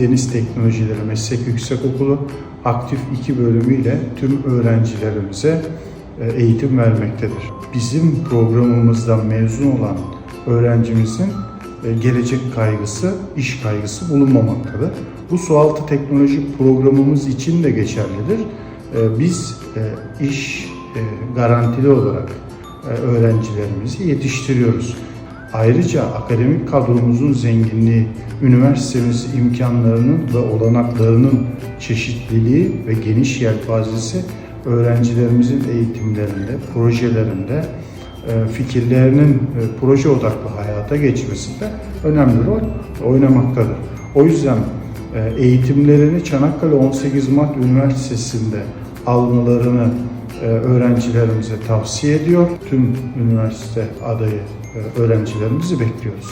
Deniz Teknolojileri Meslek Yüksekokulu aktif iki bölümüyle tüm öğrencilerimize e, eğitim vermektedir. Bizim programımızdan mezun olan öğrencimizin e, gelecek kaygısı, iş kaygısı bulunmamaktadır. Bu sualtı teknoloji programımız için de geçerlidir. E, Biz iş garantili olarak öğrencilerimizi yetiştiriyoruz. Ayrıca akademik kadromuzun zenginliği, üniversitemiz imkanlarının ve olanaklarının çeşitliliği ve geniş yelpazesi öğrencilerimizin eğitimlerinde, projelerinde, e, fikirlerinin e, proje odaklı hayata geçmesinde önemli rol oynamaktadır. O yüzden e, eğitimlerini Çanakkale 18 Mart Üniversitesi'nde almalarını öğrencilerimize tavsiye ediyor. Tüm üniversite adayı e, öğrencilerimizi bekliyoruz.